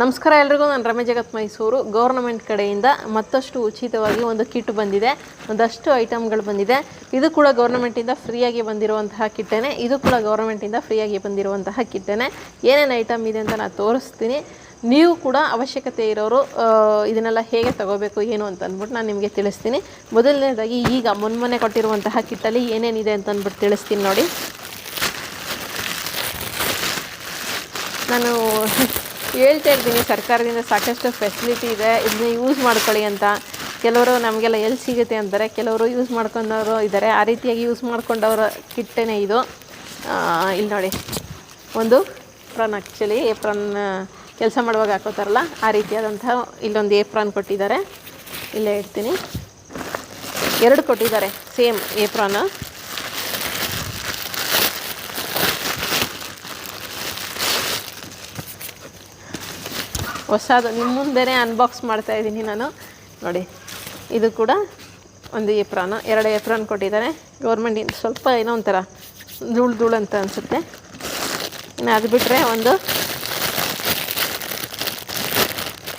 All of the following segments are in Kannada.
ನಮಸ್ಕಾರ ಎಲ್ರಿಗೂ, ನಾನು ರಮೇಶ್ ಜಗತ್ ಮೈಸೂರು. ಗೌರ್ನಮೆಂಟ್ ಕಡೆಯಿಂದ ಮತ್ತಷ್ಟು ಉಚಿತವಾಗಿ ಒಂದು ಕಿಟ್ ಬಂದಿದೆ. ಒಂದಷ್ಟು ಐಟಮ್ಗಳು ಬಂದಿದೆ. ಇದು ಕೂಡ ಗೌರ್ನಮೆಂಟಿಂದ ಫ್ರೀಯಾಗಿ ಬಂದಿರುವಂತಹ ಕಿಟ್ಟೇನೆ. ಇದು ಕೂಡ ಗೌರ್ಮೆಂಟಿಂದ ಫ್ರೀಯಾಗಿ ಬಂದಿರುವಂತಹ ಕಿಟ್ಟೇನೆ. ಏನೇನು ಐಟಮ್ ಇದೆ ಅಂತ ನಾನು ತೋರಿಸ್ತೀನಿ. ನೀವು ಕೂಡ ಅವಶ್ಯಕತೆ ಇರೋರು ಇದನ್ನೆಲ್ಲ ಹೇಗೆ ತಗೋಬೇಕು, ಏನು ಅಂತ ಅಂದ್ಬಿಟ್ಟು ನಾನು ನಿಮಗೆ ತಿಳಿಸ್ತೀನಿ. ಮೊದಲನೇದಾಗಿ, ಈಗ ಮೊನ್ಮೊನ್ನೆ ಕೊಟ್ಟಿರುವಂತಹ ಕಿಟ್ಟಲ್ಲಿ ಏನೇನಿದೆ ಅಂತ ಅಂದ್ಬಿಟ್ಟು ತಿಳಿಸ್ತೀನಿ ನೋಡಿ. ನಾನು ಹೇಳ್ತಾ ಇರ್ತೀನಿ, ಸರ್ಕಾರದಿಂದ ಸಾಕಷ್ಟು ಫೆಸಿಲಿಟಿ ಇದೆ, ಇದನ್ನ ಯೂಸ್ ಮಾಡ್ಕೊಳ್ಳಿ ಅಂತ. ಕೆಲವರು ನಮಗೆಲ್ಲ ಎಲ್ಲಿ ಸಿಗುತ್ತೆ ಅಂತಾರೆ, ಕೆಲವರು ಯೂಸ್ ಮಾಡ್ಕೊಂಡವರು ಇದ್ದಾರೆ ಆ ರೀತಿಯಾಗಿ ಯೂಸ್ ಮಾಡ್ಕೊಂಡವರ ಕಿಟ್ಟೇ ಇದು. ಇಲ್ಲಿ ನೋಡಿ, ಒಂದು ಏಪ್ರನ್ ಆ್ಯಕ್ಚುಲಿ ಏಪ್ರನ್ ಕೆಲಸ ಮಾಡುವಾಗ ಹಾಕೋತಾರಲ್ಲ, ಆ ರೀತಿಯಾದಂತಹ ಇಲ್ಲೊಂದು ಏಪ್ರಾನ್ ಕೊಟ್ಟಿದ್ದಾರೆ. ಇಲ್ಲೇ ಇಡ್ತೀನಿ ಎರಡು ಕೊಟ್ಟಿದ್ದಾರೆ ಸೇಮ್ ಏಪ್ರಾನ್ ಹೊಸದು. ನಿಮ್ಮ ಮುಂದೆನೇ ಅನ್ಬಾಕ್ಸ್ ಮಾಡ್ತಾ ಇದ್ದೀನಿ ನಾನು. ನೋಡಿ, ಇದು ಕೂಡ ಒಂದು ಎಪ್ರಾನ ಎರಡು ಎಪ್ರಾನ್ ಕೊಟ್ಟಿದ್ದಾರೆ. ಗೌರ್ಮೆಂಟಿಂದ ಸ್ವಲ್ಪ ಏನೋ ಒಂಥರ ಧೂಳು ಧೂಳು ಅಂತ ಅನಿಸುತ್ತೆ. ಇನ್ನು ಅದು ಬಿಟ್ಟರೆ ಒಂದು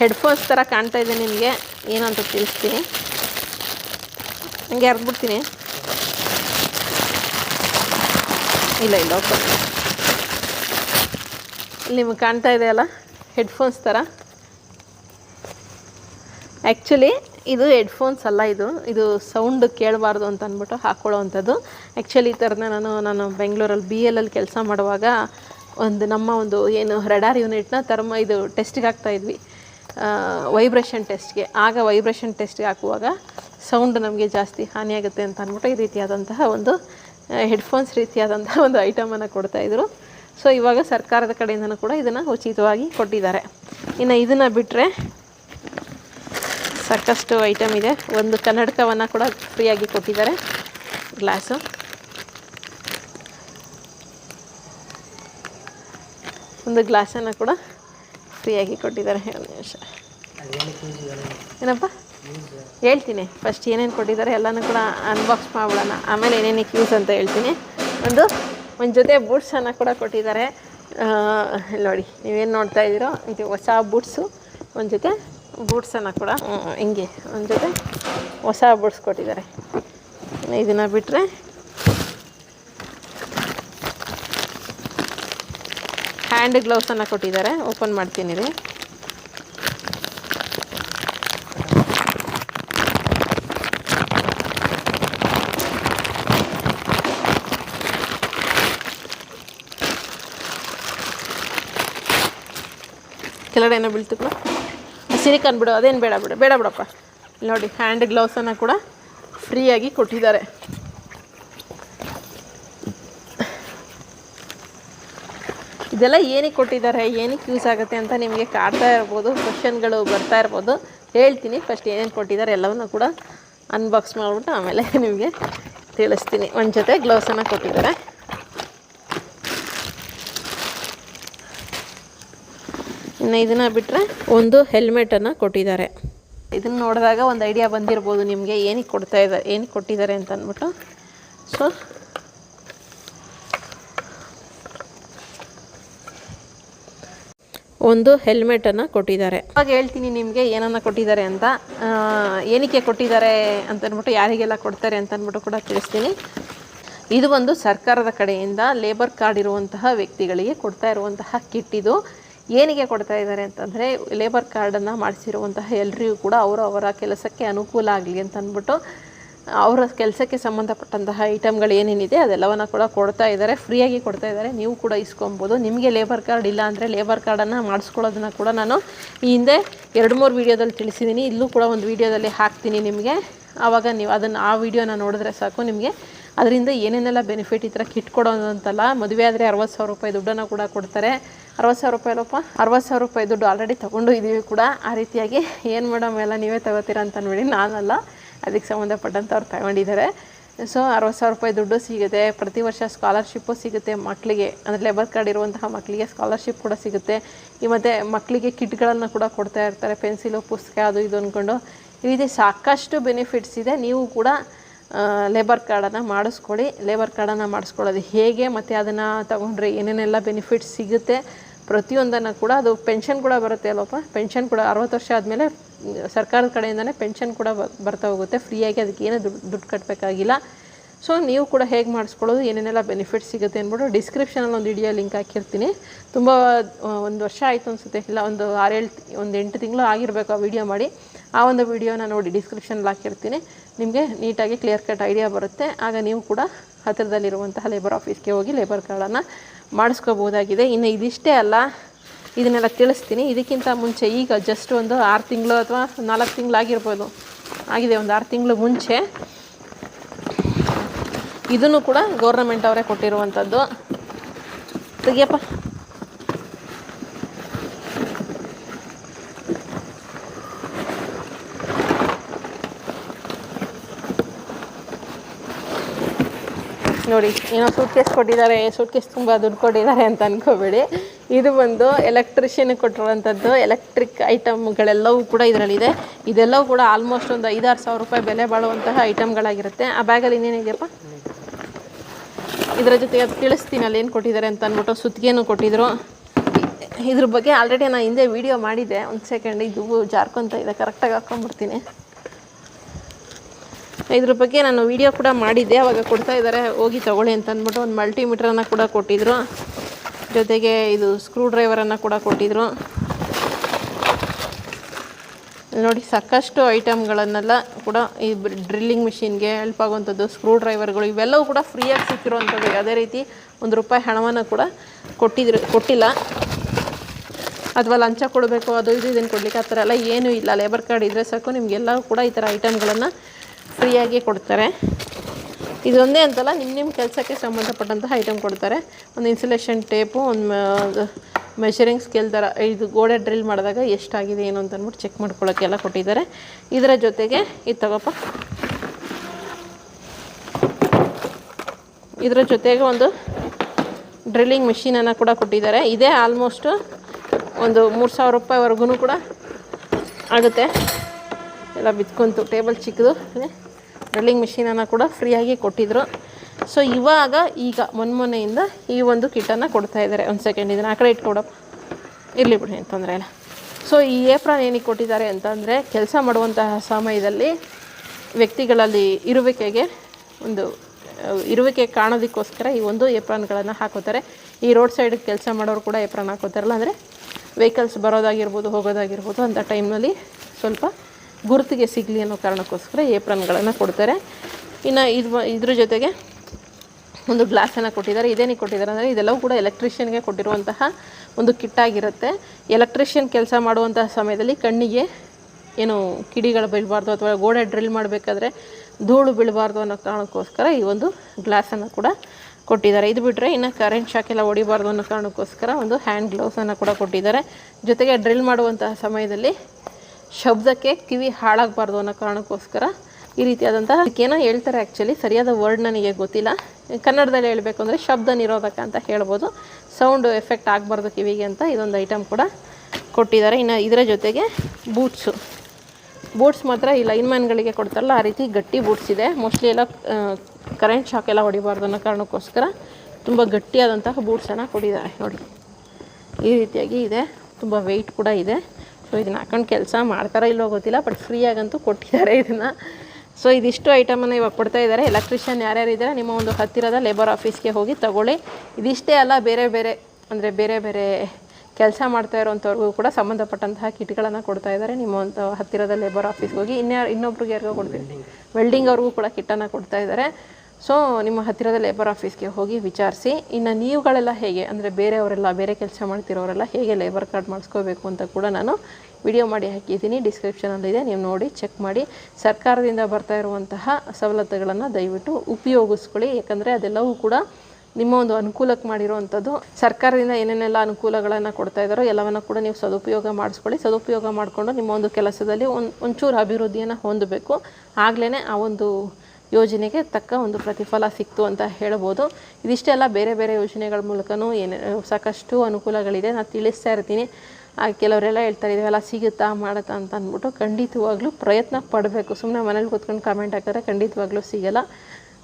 ಹೆಡ್ಫೋನ್ಸ್ ಥರ ಕಾಣ್ತಾ ಇದೆ ನಿಮಗೆ. ಏನು ಅಂತ ತಿಳಿಸ್ತೀನಿ. ಹಂಗೆ ಅರ್ದ್ಬಿಡ್ತೀನಿ ಇಲ್ಲ ಇಲ್ಲ ಓಕೆ ಇಲ್ಲಿ. ನಿಮಗೆ ಕಾಣ್ತಾ ಇದೆ ಅಲ್ಲ? ಹೆಡ್ಫೋನ್ಸ್ ಥರ ಆ್ಯಕ್ಚುಲಿ ಇದು ಹೆಡ್ಫೋನ್ಸ್ ಅಲ್ಲ ಇದು. ಇದು ಸೌಂಡ್ ಕೇಳಬಾರ್ದು ಅಂತ ಅಂದ್ಬಿಟ್ಟು ಹಾಕ್ಕೊಳ್ಳೋವಂಥದ್ದು ಆ್ಯಕ್ಚುಲಿ ಈ ಥರನ ನಾನು ನಾನು ಬೆಂಗಳೂರಲ್ಲಿ ಬಿ ಎಲ್ಲಲ್ಲಿ ಕೆಲಸ ಮಾಡುವಾಗ ಒಂದು ನಮ್ಮ ಒಂದು ಏನು ರೆಡಾರ್ ಯೂನಿಟ್ನ ಥರ್ಮ ಇದು ಟೆಸ್ಟಿಗೆ ಹಾಕ್ತಾಯಿದ್ವಿ ವೈಬ್ರೇಷನ್ ಟೆಸ್ಟ್ಗೆ ಆಗ ವೈಬ್ರೇಷನ್ ಟೆಸ್ಟ್ಗೆ ಹಾಕುವಾಗ ಸೌಂಡ್ ನಮಗೆ ಜಾಸ್ತಿ ಹಾನಿಯಾಗುತ್ತೆ ಅಂತ ಅಂದ್ಬಿಟ್ಟು ಈ ರೀತಿಯಾದಂತಹ ಒಂದು ಹೆಡ್ಫೋನ್ಸ್ ರೀತಿಯಾದಂತಹ ಒಂದು ಐಟಮನ್ನು ಕೊಡ್ತಾಯಿದ್ರು ಸೊ ಇವಾಗ ಸರ್ಕಾರದ ಕಡೆಯಿಂದನೂ ಕೂಡ ಇದನ್ನು ಉಚಿತವಾಗಿ ಕೊಟ್ಟಿದ್ದಾರೆ. ಇನ್ನು ಇದನ್ನು ಬಿಟ್ಟರೆ ಸಾಕಷ್ಟು ಐಟಮ್ ಇದೆ. ಒಂದು ಕನ್ನಡಕವನ್ನು ಕೂಡ ಫ್ರೀಯಾಗಿ ಕೊಟ್ಟಿದ್ದಾರೆ. ಗ್ಲಾಸು ಒಂದು ಗ್ಲಾಸನ್ನು ಕೂಡ ಫ್ರೀಯಾಗಿ ಕೊಟ್ಟಿದ್ದಾರೆ. ಒಂದು ನಿಮಿಷ. ಏನಪ್ಪ? ಹೇಳ್ತೀನಿ. ಫಸ್ಟ್ ಏನೇನು ಕೊಟ್ಟಿದ್ದಾರೆ ಎಲ್ಲನೂ ಕೂಡ ಅನ್ಬಾಕ್ಸ್ ಮಾಡ್ಬಿಡೋಣ. ಆಮೇಲೆ ಏನೇನಕ್ಕೆ ಯೂಸ್ ಅಂತ ಹೇಳ್ತೀನಿ. ಒಂದು ಒಂದು ಜೊತೆ ಬೂಟ್ಸನ್ನು ಕೂಡ ಕೊಟ್ಟಿದ್ದಾರೆ. ನೋಡಿ, ನೀವೇನು ನೋಡ್ತಾ ಇದ್ದೀರೋ, ಇದು ಹೊಸ ಬೂಟ್ಸು ಒಂದು ಜೊತೆ ಬೂಟ್ಸನ್ನು ಕೂಡ ಹಿಂಗೆ ಒಂದು ಜೊತೆ ಹೊಸ ಬೂಟ್ಸ್ ಕೊಟ್ಟಿದ್ದಾರೆ. ಇದನ್ನು ಬಿಟ್ಟರೆ ಹ್ಯಾಂಡ್ ಗ್ಲೌಸನ್ನು ಕೊಟ್ಟಿದ್ದಾರೆ. ಓಪನ್ ಮಾಡ್ತೀನಿ ಕೆಳಗಡೆ ಏನೋ ಬೀಳ್ತು ಸಿರಿ ಕನ್ಬಿಡು ಅದೇನು ಬೇಡ ಬಿಡು, ಬೇಡ ಬಿಡಪ್ಪ. ನೋಡಿ ಹ್ಯಾಂಡ್ ಗ್ಲೌಸನ್ನು ಕೂಡ ಫ್ರೀಯಾಗಿ ಕೊಟ್ಟಿದ್ದಾರೆ. ಇದೆಲ್ಲ ಏನಕ್ಕೆ ಕೊಟ್ಟಿದ್ದಾರೆ, ಏನಕ್ಕೆ ಯೂಸ್ ಆಗುತ್ತೆ ಅಂತ ನಿಮಗೆ ಕಾಡ್ತಾ ಇರ್ಬೋದು ಕ್ವಶನ್ಗಳು ಬರ್ತಾ ಇರ್ಬೋದು. ಹೇಳ್ತೀನಿ ಫಸ್ಟ್ ಏನೇನು ಕೊಟ್ಟಿದ್ದಾರೆ ಎಲ್ಲವನ್ನು ಕೂಡ ಅನ್ಬಾಕ್ಸ್ ಮಾಡಿಬಿಟ್ಟು ಆಮೇಲೆ ನಿಮಗೆ ತಿಳಿಸ್ತೀನಿ. ಒಂದು ಜೊತೆ ಗ್ಲೌಸನ್ನು ಕೊಟ್ಟಿದ್ದಾರೆ. ಇನ್ನು ಇದನ್ನು ಬಿಟ್ಟರೆ ಒಂದು ಹೆಲ್ಮೆಟನ್ನು ಕೊಟ್ಟಿದ್ದಾರೆ. ಇದನ್ನು ನೋಡಿದಾಗ ಒಂದು ಐಡಿಯಾ ಬಂದಿರ್ಬೋದು ನಿಮಗೆ ಏನಕ್ಕೆ ಕೊಡ್ತಾ ಇದ್ದಾರೆ ಏನಕ್ಕೆ ಕೊಟ್ಟಿದ್ದಾರೆ ಅಂತ ಅಂದ್ಬಿಟ್ಟು. ಸೊ ಒಂದು ಹೆಲ್ಮೆಟನ್ನು ಕೊಟ್ಟಿದ್ದಾರೆ. ಅವಾಗ ಹೇಳ್ತೀನಿ ನಿಮಗೆ ಏನನ್ನ ಕೊಟ್ಟಿದ್ದಾರೆ ಅಂತ. ಏನಕ್ಕೆ ಕೊಟ್ಟಿದ್ದಾರೆ ಅಂತ ಅಂದ್ಬಿಟ್ಟು ಯಾರಿಗೆಲ್ಲ ಕೊಡ್ತಾರೆ ಅಂತ ಅಂದ್ಬಿಟ್ಟು ಕೂಡ ತಿಳಿಸ್ತೀನಿ. ಇದು ಒಂದು ಸರ್ಕಾರದ ಕಡೆಯಿಂದ ಲೇಬರ್ ಕಾರ್ಡ್ ಇರುವಂತಹ ವ್ಯಕ್ತಿಗಳಿಗೆ ಕೊಡ್ತಾ ಇರುವಂತಹ ಕಿಟ್ ಇದು. ಏನಿಗೆ ಕೊಡ್ತಾ ಇದ್ದಾರೆ ಅಂತಂದರೆ ಲೇಬರ್ ಕಾರ್ಡನ್ನು ಮಾಡಿಸಿರುವಂತಹ ಎಲ್ಲರಿಗೂ ಕೂಡ ಅವರು ಅವರ ಕೆಲಸಕ್ಕೆ ಅನುಕೂಲ ಆಗಲಿ ಅಂತ ಅಂದ್ಬಿಟ್ಟು ಅವರ ಕೆಲಸಕ್ಕೆ ಸಂಬಂಧಪಟ್ಟಂತಹ ಐಟಮ್ಗಳು ಏನೇನಿದೆ ಅದೆಲ್ಲವನ್ನು ಕೂಡ ಕೊಡ್ತಾ ಇದ್ದಾರೆ. ಫ್ರೀಯಾಗಿ ಕೊಡ್ತಾ ಇದ್ದಾರೆ. ನೀವು ಕೂಡ ಇಸ್ಕೊಬೋದು. ನಿಮಗೆ ಲೇಬರ್ ಕಾರ್ಡ್ ಇಲ್ಲ ಅಂದರೆ ಲೇಬರ್ ಕಾರ್ಡನ್ನು ಮಾಡಿಸ್ಕೊಳ್ಳೋದನ್ನು ಕೂಡ ನಾನು ಈ ಹಿಂದೆ ಎರಡು ಮೂರು ವೀಡಿಯೋದಲ್ಲಿ ತಿಳಿಸಿದ್ದೀನಿ ಇಲ್ಲೂ ಕೂಡ ಒಂದು ವೀಡಿಯೋದಲ್ಲಿ ಹಾಕ್ತೀನಿ ನಿಮಗೆ. ಆವಾಗ ನೀವು ಅದನ್ನು ಆ ವೀಡಿಯೋನ ನೋಡಿದ್ರೆ ಸಾಕು ನಿಮಗೆ. ಅದರಿಂದ ಏನೇನೆಲ್ಲ ಬೆನಿಫಿಟ್ ಈ ಥರ ಕಿಟ್ ಕೊಡೋದು ಅಂತಲ್ಲ ಮದುವೆ ಆದರೆ ಅರವತ್ತು ಸಾವಿರ ರೂಪಾಯಿ ದುಡ್ಡನ್ನು ಕೂಡ ಕೊಡ್ತಾರೆ. ಅರವತ್ತು ಸಾವಿರ ರೂಪಾಯಿ ಅಲ್ಲಪ್ಪ, ಅರವತ್ತು ಸಾವಿರ ರೂಪಾಯಿ ದುಡ್ಡು ಆಲ್ರೆಡಿ ತೊಗೊಂಡು ಇದ್ದೀವಿ ಕೂಡ. ಆ ರೀತಿಯಾಗಿ ಏನು ಮೇಡಮ್ ಎಲ್ಲ ನೀವೇ ತಗೋತೀರಾ ಅಂತ ಅಂದ್ಬಿಡಿ ನಾನಲ್ಲ. ಅದಕ್ಕೆ ಸಂಬಂಧಪಟ್ಟಂಥವ್ರು ತಗೊಂಡಿದ್ದಾರೆ. ಸೊ ಅರವತ್ತು ಸಾವಿರ ರೂಪಾಯಿ ದುಡ್ಡು ಸಿಗುತ್ತೆ. ಪ್ರತಿ ವರ್ಷ ಸ್ಕಾಲರ್ಶಿಪ್ಪು ಸಿಗುತ್ತೆ ಮಕ್ಕಳಿಗೆ ಅಂದರೆ ಲೇಬರ್ ಕಾರ್ಡ್ ಇರುವಂತಹ ಮಕ್ಕಳಿಗೆ ಸ್ಕಾಲರ್ಶಿಪ್ ಕೂಡ ಸಿಗುತ್ತೆ. ಈ ಮತ್ತು ಮಕ್ಕಳಿಗೆ ಕಿಟ್ಗಳನ್ನು ಕೂಡ ಕೊಡ್ತಾ ಇರ್ತಾರೆ ಪೆನ್ಸಿಲು ಪುಸ್ತಕ ಅದು ಇದು ಅಂದ್ಕೊಂಡು ಈ ರೀತಿ ಸಾಕಷ್ಟು ಬೆನಿಫಿಟ್ಸ್ ಇದೆ. ನೀವು ಕೂಡ ಲೇಬರ್ ಕಾರ್ಡನ್ನು ಮಾಡಿಸ್ಕೊಳ್ಳಿ. ಲೇಬರ್ ಕಾರ್ಡನ್ನು ಮಾಡಿಸ್ಕೊಳ್ಳೋದು ಹೇಗೆ, ಮತ್ತು ಅದನ್ನು ತಗೊಂಡ್ರೆ ಏನೇನೆಲ್ಲ ಬೆನಿಫಿಟ್ಸ್ ಸಿಗುತ್ತೆ ಪ್ರತಿಯೊಂದನ್ನು ಕೂಡ, ಅದು ಪೆನ್ಷನ್ ಕೂಡ ಬರುತ್ತೆ ಅಲ್ವಪ್ಪ ಪೆನ್ಷನ್ ಕೂಡ ಅರವತ್ತು ವರ್ಷ ಆದಮೇಲೆ ಸರ್ಕಾರದ ಕಡೆಯಿಂದನೇ ಪೆನ್ಷನ್ ಕೂಡ ಬರ್ತಾ ಹೋಗುತ್ತೆ. ಫ್ರೀಯಾಗಿ ಅದಕ್ಕೆ ಏನೂ ದುಡ್ಡು ದುಡ್ಡು ಕಟ್ಟಬೇಕಾಗಿಲ್ಲ ಸೊ ನೀವು ಕೂಡ ಹೇಗೆ ಮಾಡಿಸ್ಕೊಳ್ಳೋದು, ಏನೇನೆಲ್ಲ ಬೆನಿಫಿಟ್ ಸಿಗುತ್ತೆ ಅಂದ್ಬಿಟ್ಟು ಡಿಸ್ಕ್ರಿಪ್ಷನಲ್ಲಿ ಒಂದು ವಿಡಿಯೋ ಲಿಂಕ್ ಹಾಕಿರ್ತೀನಿ. ತುಂಬ ಒಂದು ವರ್ಷ ಆಯಿತು ಅನಿಸುತ್ತೆ. ಇಲ್ಲ, ಒಂದು ಆರೇಳು ಒಂದು ಎಂಟು ತಿಂಗಳು ಆಗಿರಬೇಕು ಆ ವಿಡಿಯೋ ಮಾಡಿ. ಆ ಒಂದು ವಿಡಿಯೋನ ನೋಡಿ ಡಿಸ್ಕ್ರಿಪ್ಷನಲ್ಲಿ ಹಾಕಿರ್ತೀನಿ. ನಿಮಗೆ ನೀಟಾಗಿ ಕ್ಲಿಯರ್ ಕಟ್ ಐಡಿಯಾ ಬರುತ್ತೆ. ಆಗ ನೀವು ಕೂಡ ಹತ್ತಿರದಲ್ಲಿರುವಂತಹ ಲೇಬರ್ ಆಫೀಸ್ಗೆ ಹೋಗಿ ಲೇಬರ್ ಕಾರ್ಡನ್ನು ಮಾಡಿಸ್ಕೋಬೋದಾಗಿದೆ ಇನ್ನು ಇದಿಷ್ಟೇ ಅಲ್ಲ, ಇದನ್ನೆಲ್ಲ ತಿಳಿಸ್ತೀನಿ. ಇದಕ್ಕಿಂತ ಮುಂಚೆ ಈಗ ಜಸ್ಟ್ ಒಂದು ಆರು ತಿಂಗಳು ಅಥವಾ ನಾಲ್ಕು ತಿಂಗಳು ಆಗಿರ್ಬೋದು. ಆಗಿದೆ, ಒಂದು ಆರು ತಿಂಗಳು ಮುಂಚೆ. ಇದನ್ನು ಕೂಡ ಗೌರ್ನಮೆಂಟ್ ಅವರೇ ಕೊಟ್ಟಿರುವಂಥದ್ದು ತೆಗಿಯಪ್ಪ. ನೋಡಿ, ಏನೋ ಸೂಟ್ ಕೇಸ್ ಕೊಟ್ಟಿದ್ದಾರೆ ಸೂಟ್ ಕೇಸ್ ತುಂಬ ದುಡ್ಡು ಕೊಟ್ಟಿದ್ದಾರೆ ಅಂತ ಅನ್ಕೋಬೇಡಿ. ಇದು ಬಂದು ಎಲೆಕ್ಟ್ರಿಷಿಯನ್ ಕೊಟ್ಟಿರುವಂಥದ್ದು ಎಲೆಕ್ಟ್ರಿಕ್ ಐಟಮ್ಗಳೆಲ್ಲವೂ ಕೂಡ ಇದರಲ್ಲಿದೆ. ಇದೆಲ್ಲವೂ ಕೂಡ ಆಲ್ಮೋಸ್ಟ್ ಒಂದು ಐದಾರು ಸಾವಿರ ರೂಪಾಯಿ ಬೆಲೆ ಬಾಳುವಂತಹ ಐಟಮ್ಗಳಾಗಿರುತ್ತೆ ಆ ಬ್ಯಾಗಲ್ಲಿ ಇನ್ನೇನಿದೆಯಪ್ಪ ಇದರ ಜೊತೆ ಅದು ತಿಳಿಸ್ತೀನಿ, ಅಲ್ಲಿ ಏನು ಕೊಟ್ಟಿದ್ದಾರೆ ಅಂತ ಅಂದ್ಬಿಟ್ಟು ಸುತ್ತಿಗೆನೂ ಕೊಟ್ಟಿದ್ರು. ಇದ್ರ ಬಗ್ಗೆ ಆಲ್ರೆಡಿ ನಾನು ಹಿಂದೆ ವೀಡಿಯೋ ಮಾಡಿದ್ದೆ. ಒಂದು ಸೆಕೆಂಡ್ ಇದು ಜಾರ್ಕೊಂತ ಇದೆ ಕರೆಕ್ಟಾಗಿ ಹಾಕ್ಕೊಂಡ್ಬಿಡ್ತೀನಿ ಇದ್ರ ಬಗ್ಗೆ ನಾನು ವಿಡಿಯೋ ಕೂಡ ಮಾಡಿದ್ದೆ. ಅವಾಗ ಕೊಡ್ತಾ ಇದ್ದಾರೆ ಹೋಗಿ ತಗೊಳ್ಳಿ ಅಂತ ಅಂದ್ಬಿಟ್ಟು ಒಂದು ಮಲ್ಟಿಮೀಟ್ರನ್ನು ಕೂಡ ಕೊಟ್ಟಿದ್ರು. ಜೊತೆಗೆ ಇದು ಸ್ಕ್ರೂ ಡ್ರೈವರನ್ನು ಕೂಡ ಕೊಟ್ಟಿದ್ರು. ನೋಡಿ, ಸಾಕಷ್ಟು ಐಟಮ್ಗಳನ್ನೆಲ್ಲ ಕೂಡ ಈ ಡ್ರಿಲ್ಲಿಂಗ್ ಮಿಷಿನ್ಗೆ ಹೆಲ್ಪ್ ಆಗುವಂಥದ್ದು ಸ್ಕ್ರೂ ಡ್ರೈವರ್ಗಳು ಇವೆಲ್ಲವೂ ಕೂಡ ಫ್ರೀಯಾಗಿ ಸಿಕ್ಕಿರುವಂಥದ್ದು. ಯಾವುದೇ ರೀತಿ ಒಂದು ರೂಪಾಯಿ ಹಣವನ್ನು ಕೂಡ ಕೊಟ್ಟಿದ್ರು, ಕೊಟ್ಟಿಲ್ಲ. ಅಥವಾ ಲಂಚ ಕೊಡಬೇಕು, ಅದು ಇದು ಇದನ್ನು ಕೊಡಲಿಕ್ಕೆ ಆ ಥರ ಎಲ್ಲ ಏನೂ ಇಲ್ಲ. ಲೇಬರ್ ಕಾರ್ಡ್ ಇದ್ದರೆ ಸಾಕು ನಿಮಗೆಲ್ಲ ಕೂಡ ಈ ಥರ ಐಟಮ್ಗಳನ್ನು ಫ್ರೀಯಾಗಿ ಕೊಡ್ತಾರೆ. ಇದೊಂದೇ ಅಂತಲ್ಲ ನಿಮ್ಮ ನಿಮ್ಮ ಕೆಲಸಕ್ಕೆ ಸಂಬಂಧಪಟ್ಟಂತಹ ಐಟಮ್ ಕೊಡ್ತಾರೆ. ಒಂದು ಇನ್ಸುಲೇಷನ್ ಟೇಪು ಒಂದು ಮೆಷರಿಂಗ್ ಸ್ಕೇಲ್ ಥರ ಇದು ಗೋಡೆ ಡ್ರಿಲ್ ಮಾಡಿದಾಗ ಎಷ್ಟಾಗಿದೆ, ಏನು ಅಂತ ಅಂದ್ಬಿಟ್ಟು ಚೆಕ್ ಮಾಡ್ಕೊಳ್ಳೋಕ್ಕೆಲ್ಲ ಕೊಟ್ಟಿದ್ದಾರೆ. ಇದರ ಜೊತೆಗೆ ಇದು ತಗೋಪ್ಪ. ಇದರ ಜೊತೆಗೆ ಒಂದು ಡ್ರಿಲ್ಲಿಂಗ್ ಮಿಷಿನನ್ನು ಕೂಡ ಕೊಟ್ಟಿದ್ದಾರೆ. ಇದೇ ಆಲ್ಮೋಸ್ಟು ಒಂದು ಮೂರು ಸಾವಿರ ರೂಪಾಯಿವರೆಗೂ ಕೂಡ ಆಗುತ್ತೆ. ಎಲ್ಲ ಬಿತ್ಕೊಂತು ಟೇಬಲ್ ಚಿಕ್ಕದು. ಡ್ರಿಲ್ಲಿಂಗ್ ಮಿಷಿನನ್ನು ಕೂಡ ಫ್ರೀಯಾಗಿ ಕೊಟ್ಟಿದ್ರು. ಸೊ ಇವಾಗ ಈಗ ಮೊನ್ಮೊನೆಯಿಂದ ಈ ಒಂದು ಕಿಟನ್ನು ಕೊಡ್ತಾ ಇದ್ದಾರೆ. ಒಂದು ಸೆಕೆಂಡ್ ಇದನ್ನು ಆ ಕಡೆ ಇಟ್ಕೊಡಪ್ಪ. ಇರಲಿ ಬಿಡಿ, ಏನು ತೊಂದರೆ ಇಲ್ಲ. ಸೊ ಈ ಏಪ್ರಾನ್ ಏನಕ್ಕೆ ಕೊಟ್ಟಿದ್ದಾರೆ ಅಂತಂದರೆ ಕೆಲಸ ಮಾಡುವಂತಹ ಸಮಯದಲ್ಲಿ ವ್ಯಕ್ತಿಗಳಲ್ಲಿ ಇರುವಿಕೆಗೆ ಒಂದು, ಇರುವಿಕೆ ಕಾಣೋದಕ್ಕೋಸ್ಕರ ಈ ಒಂದು ಏಪ್ರಾನ್ಗಳನ್ನು ಹಾಕೋತಾರೆ. ಈ ರೋಡ್ ಸೈಡ್ ಕೆಲಸ ಮಾಡೋರು ಕೂಡ ಏಪ್ರಾನ್ ಹಾಕೋತಾರಲ್ಲ, ಅಂದರೆ ವೆಹಿಕಲ್ಸ್ ಬರೋದಾಗಿರ್ಬೋದು, ಹೋಗೋದಾಗಿರ್ಬೋದು ಅಂಥ ಟೈಮ್ನಲ್ಲಿ ಸ್ವಲ್ಪ ಗುರುತಿಗೆ ಸಿಗಲಿ ಅನ್ನೋ ಕಾರಣಕ್ಕೋಸ್ಕರ ಏಪ್ರನ್ಗಳನ್ನು ಕೊಡ್ತಾರೆ. ಇನ್ನು ಇದು ಇದ್ರ ಜೊತೆಗೆ ಒಂದು ಗ್ಲಾಸನ್ನು ಕೊಟ್ಟಿದ್ದಾರೆ. ಇದೇನಿಗೆ ಕೊಟ್ಟಿದ್ದಾರೆ ಅಂದರೆ ಇದೆಲ್ಲವೂ ಕೂಡ ಎಲೆಕ್ಟ್ರಿಷಿಯನ್ಗೆ ಕೊಟ್ಟಿರುವಂತಹ ಒಂದು ಕಿಟ್ ಆಗಿರುತ್ತೆ ಎಲೆಕ್ಟ್ರಿಷಿಯನ್ ಕೆಲಸ ಮಾಡುವಂತಹ ಸಮಯದಲ್ಲಿ ಕಣ್ಣಿಗೆ ಏನು ಕಿಡಿಗಳು ಬೀಳಬಾರ್ದು ಅಥವಾ ಗೋಡೆ ಡ್ರಿಲ್ ಮಾಡಬೇಕಾದ್ರೆ ಧೂಳು ಬೀಳಬಾರ್ದು ಅನ್ನೋ ಕಾರಣಕ್ಕೋಸ್ಕರ ಈ ಒಂದು ಗ್ಲಾಸನ್ನು ಕೂಡ ಕೊಟ್ಟಿದ್ದಾರೆ. ಇದು ಬಿಟ್ಟರೆ ಇನ್ನು ಕರೆಂಟ್ ಶಾಕ್ ಎಲ್ಲ ಹೊಡಿಬಾರ್ದು ಅನ್ನೋ ಕಾರಣಕ್ಕೋಸ್ಕರ ಒಂದು ಹ್ಯಾಂಡ್ ಗ್ಲೌಸನ್ನು ಕೂಡ ಕೊಟ್ಟಿದ್ದಾರೆ. ಜೊತೆಗೆ ಡ್ರಿಲ್ ಮಾಡುವಂತಹ ಸಮಯದಲ್ಲಿ ಶಬ್ದಕ್ಕೆ ಕಿವಿ ಹಾಳಾಗಬಾರ್ದು ಅನ್ನೋ ಕಾರಣಕ್ಕೋಸ್ಕರ ಈ ರೀತಿಯಾದಂತಹ ಅದಕ್ಕೇನೋ ಹೇಳ್ತಾರೆ ಆ್ಯಕ್ಚುಲಿ ಸರಿಯಾದ ವರ್ಡ್ ನನಗೆ ಗೊತ್ತಿಲ್ಲ. ಕನ್ನಡದಲ್ಲಿ ಹೇಳಬೇಕು ಅಂದರೆ ಶಬ್ದ ನಿರೋಧಕ ಅಂತ ಹೇಳ್ಬೋದು. ಸೌಂಡ್ ಎಫೆಕ್ಟ್ ಆಗಬಾರ್ದು ಕಿವಿಗೆ ಅಂತ ಇದೊಂದು ಐಟಮ್ ಕೂಡ ಕೊಟ್ಟಿದ್ದಾರೆ. ಇನ್ನು ಇದರ ಜೊತೆಗೆ ಬೂಟ್ಸು ಬೂಟ್ಸ್ ಮಾತ್ರ ಈ ಲೈನ್ಮ್ಯಾನ್ಗಳಿಗೆ ಕೊಡ್ತಾರಲ್ಲ, ಆ ರೀತಿ ಗಟ್ಟಿ ಬೂಟ್ಸ್ ಇದೆ. ಮೋಸ್ಟ್ಲಿ ಎಲ್ಲ ಕರೆಂಟ್ ಶಾಕ್ ಎಲ್ಲ ಹೊಡಿಬಾರ್ದು ಅನ್ನೋ ಕಾರಣಕ್ಕೋಸ್ಕರ ತುಂಬ ಗಟ್ಟಿಯಾದಂತಹ ಬೂಟ್ಸನ್ನು ಕೊಟ್ಟಿದ್ದಾರೆ. ನೋಡಿ, ಈ ರೀತಿಯಾಗಿ ಇದೆ. ತುಂಬ ವೆಯ್ಟ್ ಕೂಡ ಇದೆ. ಸೊ ಇದನ್ನ ಹಾಕೊಂಡು ಕೆಲಸ ಮಾಡ್ತಾರೋ ಇಲ್ಲೋ ಗೊತ್ತಿಲ್ಲ ಬಟ್ ಫ್ರೀಯಾಗಂತೂ ಕೊಟ್ಟಿದ್ದಾರೆ ಇದನ್ನು. ಸೊ ಇದಿಷ್ಟು ಐಟಮನ್ನು ಇವಾಗ ಕೊಡ್ತಾ ಇದ್ದಾರೆ. ಎಲೆಕ್ಟ್ರಿಷಿಯನ್ ಯಾರ್ಯಾರು ಇದ್ದಾರೆ, ನಿಮ್ಮ ಒಂದು ಹತ್ತಿರದ ಲೇಬರ್ ಆಫೀಸ್ಗೆ ಹೋಗಿ ತಗೊಳ್ಳಿ. ಇದಿಷ್ಟೇ ಅಲ್ಲ, ಬೇರೆ ಬೇರೆ, ಅಂದರೆ ಬೇರೆ ಬೇರೆ ಕೆಲಸ ಮಾಡ್ತಾ ಇರೋವಂಥವ್ರಿಗೂ ಕೂಡ ಸಂಬಂಧಪಟ್ಟಂತಹ ಕಿಟ್ಗಳನ್ನು ಕೊಡ್ತಾ ಇದ್ದಾರೆ. ನಿಮ್ಮ ಒಂದು ಹತ್ತಿರದ ಲೇಬರ್ ಆಫೀಸ್ಗೆ ಹೋಗಿ, ಇನ್ಯಾರು ಇನ್ನೊಬ್ರಿಗೆ ಯಾರಿಗೋ ಕೊಡ್ತೀವಿ ವೆಲ್ಡಿಂಗ್ ಅವ್ರಿಗೂ ಕೂಡ ಕಿಟ್ಟನ್ನು ಕೊಡ್ತಾ ಇದ್ದಾರೆ. ಸೊ ನಿಮ್ಮ ಹತ್ತಿರದ ಲೇಬರ್ ಆಫೀಸ್ಗೆ ಹೋಗಿ ವಿಚಾರಿಸಿ, ಇನ್ನು ನೀವುಗಳೆಲ್ಲ ಹೇಗೆ? ಅಂದರೆ ಬೇರೆಯವರೆಲ್ಲ, ಬೇರೆ ಕೆಲಸ ಮಾಡ್ತಿರೋರೆಲ್ಲ ಹೇಗೆ ಲೇಬರ್ ಕಾರ್ಡ್ ಮಾಡಿಸ್ಕೋಬೇಕು ಅಂತ ಕೂಡ ನಾನು ವಿಡಿಯೋ ಮಾಡಿ ಹಾಕಿದ್ದೀನಿ. ಡಿಸ್ಕ್ರಿಪ್ಷನಲ್ಲಿದೆ ನೀವು ನೋಡಿ ಚೆಕ್ ಮಾಡಿ. ಸರ್ಕಾರದಿಂದ ಬರ್ತಾ ಇರುವಂತಹ ಸವಲತ್ತುಗಳನ್ನು ದಯವಿಟ್ಟು ಉಪಯೋಗಿಸ್ಕೊಳ್ಳಿ. ಯಾಕಂದರೆ ಅದೆಲ್ಲವೂ ಕೂಡ ನಿಮ್ಮ ಒಂದು ಅನುಕೂಲಕ್ಕೆ ಮಾಡಿರುವಂಥದ್ದು. ಸರ್ಕಾರದಿಂದ ಏನೇನೆಲ್ಲ ಅನುಕೂಲಗಳನ್ನು ಕೊಡ್ತಾ ಇದ್ದಾರೋ ಎಲ್ಲವನ್ನು ಕೂಡ ನೀವು ಸದುಪಯೋಗ ಮಾಡಿಸ್ಕೊಳ್ಳಿ. ಸದುಪಯೋಗ ಮಾಡಿಕೊಂಡು ನಿಮ್ಮ ಒಂದು ಕೆಲಸದಲ್ಲಿ ಒಂದು ಒಂಚೂರು ಅಭಿವೃದ್ಧಿಯನ್ನು ಹೊಂದಬೇಕು. ಆಗಲೇ ಆ ಒಂದು ಯೋಜನೆಗೆ ತಕ್ಕ ಒಂದು ಪ್ರತಿಫಲ ಸಿಕ್ತು ಅಂತ ಹೇಳ್ಬೋದು. ಇದಿಷ್ಟೆಲ್ಲ ಬೇರೆ ಬೇರೆ ಯೋಜನೆಗಳ ಮೂಲಕನೂ ಏನು, ಸಾಕಷ್ಟು ಅನುಕೂಲಗಳಿದೆ. ನಾನು ತಿಳಿಸ್ತಾ ಇರ್ತೀನಿ. ಕೆಲವರೆಲ್ಲ ಹೇಳ್ತಾರೆ ಇದೆಲ್ಲ ಸಿಗುತ್ತಾ, ಮಾಡುತ್ತಾ? ಅಂತ ಅಂದ್ಬಿಟ್ಟು ಖಂಡಿತವಾಗ್ಲೂ ಪ್ರಯತ್ನ ಪಡಬೇಕು. ಸುಮ್ಮನೆ ಮನೇಲಿ ಕೂತ್ಕೊಂಡು ಕಾಮೆಂಟ್ ಹಾಕಿದ್ರೆ ಖಂಡಿತವಾಗ್ಲೂ ಸಿಗಲ್ಲ.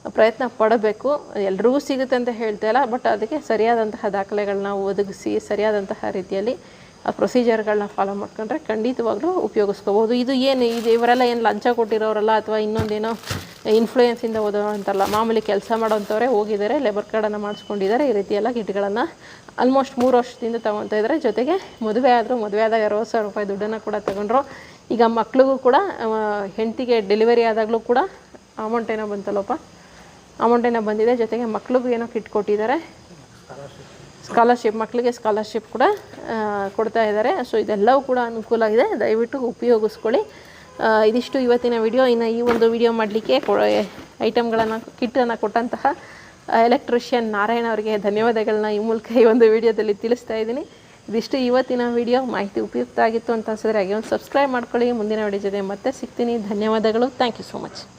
ಪ್ರಯತ್ನ ಪಡಬೇಕು. ಎಲ್ರಿಗೂ ಸಿಗುತ್ತೆ ಅಂತ ಹೇಳ್ತಾ ಇಲ್ಲ. ಬಟ್ ಅದಕ್ಕೆ ಸರಿಯಾದಂತಹ ದಾಖಲೆಗಳನ್ನ ಒದಗಿಸಿ, ಸರಿಯಾದಂತಹ ರೀತಿಯಲ್ಲಿ ಆ ಪ್ರೊಸೀಜರ್ಗಳನ್ನ ಫಾಲೋ ಮಾಡ್ಕೊಂಡ್ರೆ ಖಂಡಿತವಾಗ್ಲೂ ಉಪಯೋಗಿಸ್ಕೋಬೋದು ಇದು ಏನು, ಇದು ಇವರೆಲ್ಲ ಏನು ಲಂಚ ಕೊಟ್ಟಿರೋರಲ್ಲ ಅಥವಾ ಇನ್ನೊಂದೇನೋ ಇನ್ಫ್ಲೂಯೆನ್ಸಿಂದ ಓದೋ ಅಂತಲ್ಲ ಮಾಮೂಲಿ ಕೆಲಸ ಮಾಡೋಂಥವ್ರೆ ಹೋಗಿದ್ದಾರೆ ಲೇಬರ್ ಕಾರ್ಡನ್ನು ಮಾಡಿಸ್ಕೊಂಡಿದ್ದಾರೆ, ಈ ರೀತಿ ಎಲ್ಲ ಕಿಟ್ಗಳನ್ನು ಆಲ್ಮೋಸ್ಟ್ ಮೂರು ವರ್ಷದಿಂದ ತೊಗೊತಾ ಇದ್ದಾರೆ. ಜೊತೆಗೆ ಮದುವೆ ಆದರೂ, ಮದುವೆ ಆದಾಗ ಅರವತ್ತು ಸಾವಿರ ರೂಪಾಯಿ ದುಡ್ಡನ್ನು ಕೂಡ ತಗೊಂಡ್ರು. ಈಗ ಮಕ್ಳಿಗೂ ಕೂಡ ಹೆಂಡತಿಗೆ ಡೆಲಿವರಿ ಆದಾಗಲೂ ಕೂಡ ಅಮೌಂಟ್ ಏನೋ ಬಂತಲ್ಲಪ್ಪ ಅಮೌಂಟ್ ಏನೋ ಬಂದಿದೆ. ಜೊತೆಗೆ ಮಕ್ಳಿಗೂ ಏನೋ ಕಿಟ್ ಕೊಟ್ಟಿದ್ದಾರೆ. ಸ್ಕಾಲರ್ಶಿಪ್ ಮಕ್ಕಳಿಗೆ ಸ್ಕಾಲರ್ಶಿಪ್ ಕೂಡ ಕೊಡ್ತಾ ಇದ್ದಾರೆ. ಸೊ ಇದೆಲ್ಲವೂ ಕೂಡ ಅನುಕೂಲ ಇದೆ ದಯವಿಟ್ಟು ಉಪಯೋಗಿಸ್ಕೊಳ್ಳಿ. ಇದಿಷ್ಟು ಇವತ್ತಿನ ವಿಡಿಯೋ ಇನ್ನು ಈ ಒಂದು ವಿಡಿಯೋ ಮಾಡಲಿಕ್ಕೆ ಐಟಮ್ಗಳನ್ನು ಕಿಟ್ಟನ್ನು ಕೊಟ್ಟಂತಹ ಎಲೆಕ್ಟ್ರಿಷಿಯನ್ ನಾರಾಯಣ ಅವರಿಗೆ ಧನ್ಯವಾದಗಳನ್ನ ಈ ಮೂಲಕ ಈ ಒಂದು ವಿಡಿಯೋದಲ್ಲಿ ತಿಳಿಸ್ತಾ ಇದ್ದೀನಿ. ಇದಿಷ್ಟು ಇವತ್ತಿನ ವಿಡಿಯೋ ಮಾಹಿತಿ ಉಪಯುಕ್ತ ಆಗಿತ್ತು ಅಂತ ಅನ್ಸಿದ್ರೆ ಹಾಗೆ ಒಂದು ಸಬ್ಸ್ಕ್ರೈಬ್ ಮಾಡ್ಕೊಳ್ಳಿ. ಮುಂದಿನ ವಿಡಿಯೋ ಜೊತೆ ಮತ್ತೆ ಸಿಗ್ತೀನಿ. ಧನ್ಯವಾದಗಳು. Thank you so much